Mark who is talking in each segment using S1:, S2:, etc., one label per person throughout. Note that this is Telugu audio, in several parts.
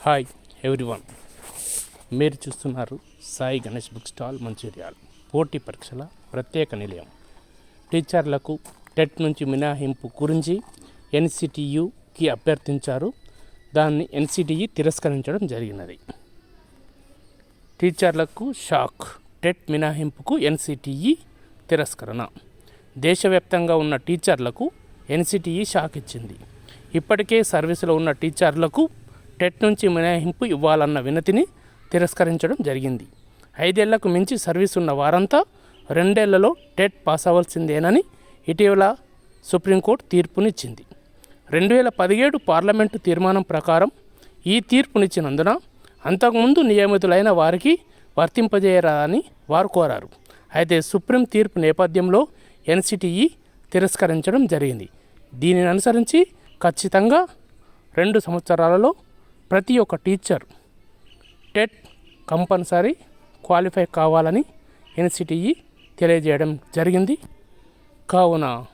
S1: హాయ్ ఎవ్రీవన్ మీరు చూస్తున్నారు సాయి గణేష్ బుక్ స్టాల్ మంచిర్యాల్. పోటీ పరీక్షల ప్రత్యేక నిలయం. టీచర్లకు టెట్ నుంచి మినహాయింపు గురించి ఎన్సిటియుకి అభ్యర్థించారు. దాన్ని ఎన్సిటియు తిరస్కరించడం జరిగినది. టీచర్లకు షాక్. టెట్ మినహాయింపుకు ఎన్సిటిఈ తిరస్కరణ. దేశవ్యాప్తంగా ఉన్న టీచర్లకు ఎన్సిటిఈ షాక్ ఇచ్చింది. ఇప్పటికే సర్వీసులో ఉన్న టీచర్లకు టెట్ నుంచి మినహాయింపు ఇవ్వాలన్న వినతిని తిరస్కరించడం జరిగింది. ఐదేళ్ళకు మించి సర్వీస్ ఉన్న వారంతా రెండేళ్ళలో టెట్ పాస్ అవ్వాల్సిందేనని ఇటీవల సుప్రీంకోర్టు తీర్పునిచ్చింది. రెండు వేల పదిహేడు పార్లమెంటు తీర్మానం ప్రకారం ఈ తీర్పునిచ్చినందున అంతకుముందు నియమితులైన వారికి వర్తింపజేయరాదని వారు కోరారు. అయితే సుప్రీం తీర్పు నేపథ్యంలో ఎన్సిటిఈ తిరస్కరించడం జరిగింది. దీనిని అనుసరించి ఖచ్చితంగా రెండు సంవత్సరాలలో ప్రతి ఒక్క టీచర్ టెట్ కంపల్సరీ క్వాలిఫై కావాలని ఎన్సిటిఈ తెలియజేయడం జరిగింది. కావున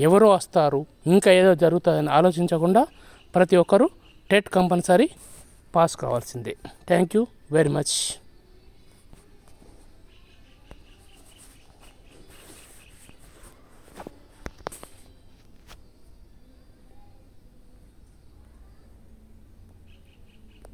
S1: ఎవరో వస్తారు ఇంకా ఏదో జరుగుతుందని ఆలోచించకుండా ప్రతి ఒక్కరూ టెట్ కంపల్సరీ పాస్ కావాల్సిందే. Thank you very much.